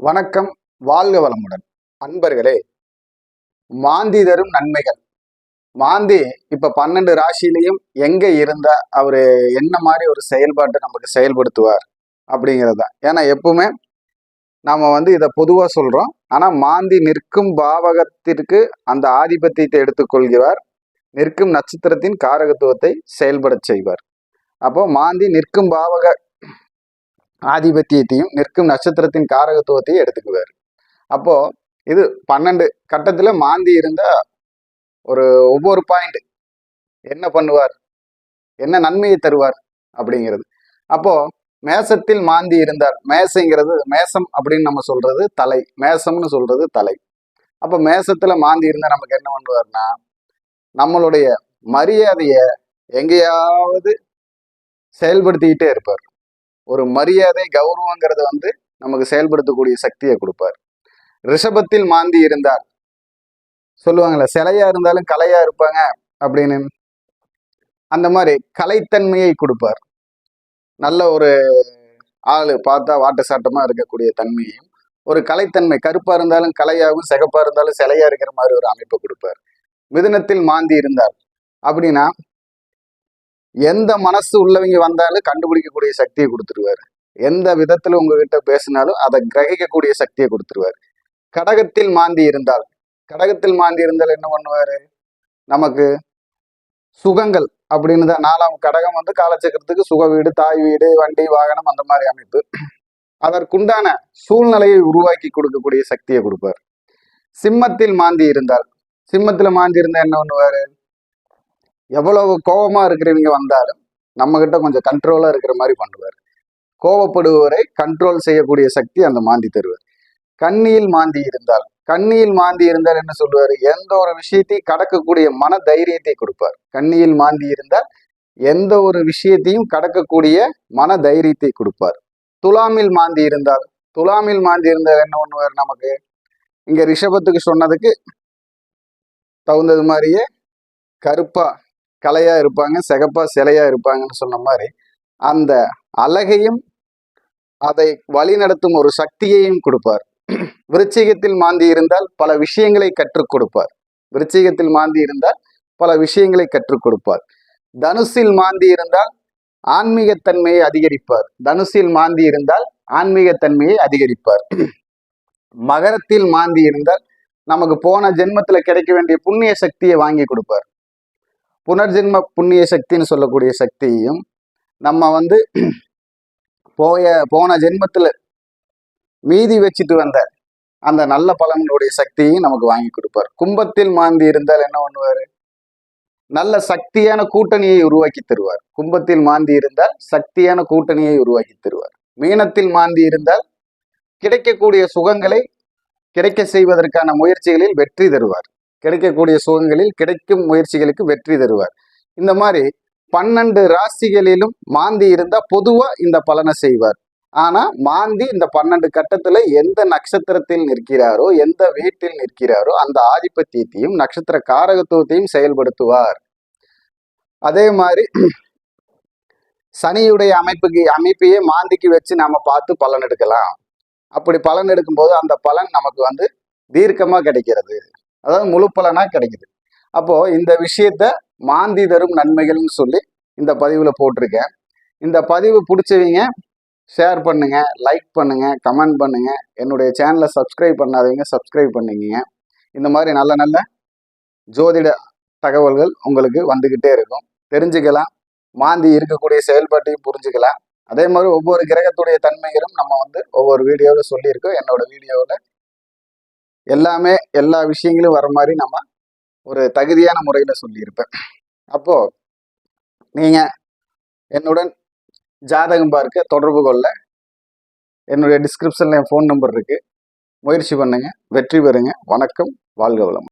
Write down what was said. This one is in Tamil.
வணக்கம் வாழ்க வளமுடன். அன்பர்களே மாந்தி தரும் நன்மைகள். மாந்தி இப்ப பன்னெண்டு ராசியிலையும் எங்க இருந்தா அவரு என்ன மாதிரி ஒரு செயல்பாட்டை நமக்கு செயல்படுத்துவார் அப்படிங்கிறது தான் ஏன்னா எப்பவுமே நாம வந்து இதை பொதுவா சொல்றோம். ஆனா மாந்தி நிற்கும் பாவகத்திற்கு அந்த ஆதிபத்தியத்தை எடுத்துக்கொள்கிறார் நிற்கும் நட்சத்திரத்தின் காரகத்துவத்தை செயல்பட செய்வார். அப்போ மாந்தி நிற்கும் பாவக ஆதிபத்தியத்தையும் நிற்கும் நட்சத்திரத்தின் காரகத்துவத்தையும் எடுத்துக்குவார். அப்போ இது பன்னெண்டு கட்டத்துல மாந்தி இருந்தா ஒரு ஒவ்வொரு பாயிண்ட் என்ன பண்ணுவார்? என்ன நன்மையை தருவார்? அப்படிங்கிறது. அப்போ மேசத்தில் மாந்தி இருந்தார். மேசைங்கிறது மேசம் அப்படின்னு நம்ம சொல்றது தலை. மேசம்னு சொல்றது தலை. அப்போ மேசத்துல மாந்தி இருந்தா நமக்கு என்ன பண்ணுவார்னா நம்மளுடைய மரியாதைய எங்கேயாவது செயல்படுத்திக்கிட்டே இருப்பார். ஒரு மரியாதை கௌரவங்கிறத வந்து நமக்கு செயல்படுத்தக்கூடிய சக்தியை கொடுப்பார். ரிஷபத்தில் மாந்தி இருந்தால் சொல்லுவாங்கல்ல சிலையா இருந்தாலும் கலையா இருப்பாங்க அப்படின்னு. அந்த மாதிரி கலைத்தன்மையை கொடுப்பார். நல்ல ஒரு ஆள் பார்த்தா வாட்ட சாட்டமாக இருக்கக்கூடிய தன்மையையும் ஒரு கலைத்தன்மை கருப்பாக இருந்தாலும் கலையாகவும் சிகப்பாக இருந்தாலும் சிலையாக இருக்கிற மாதிரி ஒரு அமைப்பை கொடுப்பார். மிதுனத்தில் மாந்தி இருந்தால் அப்படின்னா எந்த மனசு உள்ளவங்க வந்தாலும் கண்டுபிடிக்கக்கூடிய சக்தியை கொடுத்துருவாரு. எந்த விதத்துல உங்ககிட்ட பேசினாலும் அதை கிரகிக்கக்கூடிய சக்தியை கொடுத்துருவாரு. கடகத்தில் மாந்தி இருந்தால் கடகத்தில் மாந்தி இருந்தால் என்ன பண்ணுவாரு? நமக்கு சுகங்கள் அப்படின்னு தான். நாலாம் கடகம் வந்து காலச்சக்கரத்துக்கு சுக வீடு தாய் வீடு வண்டி வாகனம் அந்த மாதிரி அமைப்பு. அதற்குண்டான சூழ்நிலையை உருவாக்கி கொடுக்கக்கூடிய சக்தியை கொடுப்பார். சிம்மத்தில் மாந்தி இருந்தால் சிம்மத்தில் மாந்தி இருந்தால் என்ன பண்ணுவாரு? எவ்வளவு கோபமா இருக்கிறவங்க வந்தாலும் நம்ம கிட்ட கொஞ்சம் கண்ட்ரோலா இருக்கிற மாதிரி பண்ணுவார். கோவப்படுவரை கண்ட்ரோல் செய்யக்கூடிய சக்தி அந்த மாந்தி தருவார். கண்ணியில் மாந்தி இருந்தால் கண்ணியில் மாந்தி இருந்தால் என்ன சொல்லுவார்? எந்த ஒரு விஷயத்தையும் கடக்கக்கூடிய மன தைரியத்தை கொடுப்பார். கண்ணியில் மாந்தி இருந்தால் எந்த ஒரு விஷயத்தையும் கடக்கக்கூடிய மன தைரியத்தை கொடுப்பார். துலாமில் மாந்தி இருந்தால் துலாமில் மாந்தி இருந்தால் என்ன பண்ணுவார் நமக்கு? இங்க ரிஷபத்துக்கு சொன்னதுக்கு தகுந்தது மாதிரியே கருப்பா கலையா இருப்பாங்க சிகப்பா சிலையா இருப்பாங்கன்னு சொன்ன மாதிரி அந்த அழகையும் அதை வழிநடத்தும் ஒரு சக்தியையும் கொடுப்பார். விருச்சிகத்தில் மாந்தி இருந்தால் பல விஷயங்களை கற்றுக் கொடுப்பார். விருச்சிகத்தில் மாந்தி இருந்தால் பல விஷயங்களை கற்றுக் கொடுப்பார். தனுசில் மாந்தி இருந்தால் ஆன்மீகத்தன்மையை அதிகரிப்பார். தனுசில் மாந்தி இருந்தால் ஆன்மீகத்தன்மையை அதிகரிப்பார். மகரத்தில் மாந்தி இருந்தால் நமக்கு போன ஜென்மத்துல கிடைக்க வேண்டிய புண்ணிய சக்தியை வாங்கி கொடுப்பார். புனர்ஜென்ம புண்ணிய சக்தின்னு சொல்லக்கூடிய சக்தியையும் நம்ம வந்து போய போன ஜென்மத்தில் மீதி வச்சுட்டு வந்த அந்த நல்ல பலன்களுடைய சக்தியையும் நமக்கு வாங்கி கொடுப்பார். கும்பத்தில் மாந்தி இருந்தால் என்ன பண்ணுவார்? நல்ல சக்தியான கூட்டணியை உருவாக்கி தருவார். கும்பத்தில் மாந்தி இருந்தால் சக்தியான கூட்டணியை உருவாக்கி தருவார். மீனத்தில் மாந்தி இருந்தால் கிடைக்கக்கூடிய சுகங்களை கிடைக்க செய்வதற்கான முயற்சிகளில் வெற்றி தருவார். கிடைக்கக்கூடிய சுகங்களில் கிடைக்கும் முயற்சிகளுக்கு வெற்றி தருவார். இந்த மாதிரி பன்னெண்டு ராசிகளிலும் மாந்தி இருந்தால் பொதுவாக இந்த பலனை செய்வார். ஆனால் மாந்தி இந்த பன்னெண்டு கட்டத்தில் எந்த நட்சத்திரத்தில் நிற்கிறாரோ எந்த வீட்டில் நிற்கிறாரோ அந்த ஆதிபத்தியத்தையும் நட்சத்திர காரகத்துவத்தையும் செயல்படுத்துவார். அதே மாதிரி சனியுடைய அமைப்புக்கு அமைப்பையே மாந்திக்கு வச்சு நாம பார்த்து பலன் எடுக்கலாம். அப்படி பலன் எடுக்கும்போது அந்த பலன் நமக்கு வந்து தீர்க்கமாக கிடைக்கிறது. அதாவது முழு பலனா கிடைக்குது. அப்போது இந்த விஷயத்த மாந்தி தரும் நன்மைகள்னு சொல்லி இந்த பதிவில் போட்டிருக்கேன். இந்த பதிவு பிடிச்சவங்க ஷேர் பண்ணுங்க லைக் பண்ணுங்க கமெண்ட் பண்ணுங்க. என்னுடைய சேனலை சப்ஸ்கிரைப் பண்ணாதவங்க சப்ஸ்கிரைப் பண்ணிக்கிங்க. இந்த மாதிரி நல்ல நல்ல ஜோதிட தகவல்கள் உங்களுக்கு வந்துக்கிட்டே இருக்கும். தெரிஞ்சுக்கலாம். மாந்தி இருக்கக்கூடிய செயல்பாட்டையும் புரிஞ்சுக்கலாம். அதே மாதிரி ஒவ்வொரு கிரகத்துடைய தன்மைகளும் நம்ம வந்து ஒவ்வொரு வீடியோவில் சொல்லியிருக்கோம். என்னோட வீடியோவில் எல்லாமே எல்லா விஷயங்களும் வர மாதிரி நம்ம ஒரு தகுதியான முறையில் சொல்லியிருப்பேன். அப்போ நீங்க என்னுடன் ஜாதகம் பார்க்க தொடர்பு கொள்ள என்னுடைய டிஸ்கிரிப்ஷன்ல என் ஃபோன் நம்பர் இருக்கு. முயற்சி பண்ணுங்க வெற்றி பெறுங்க. வணக்கம் வாழ்க வளம்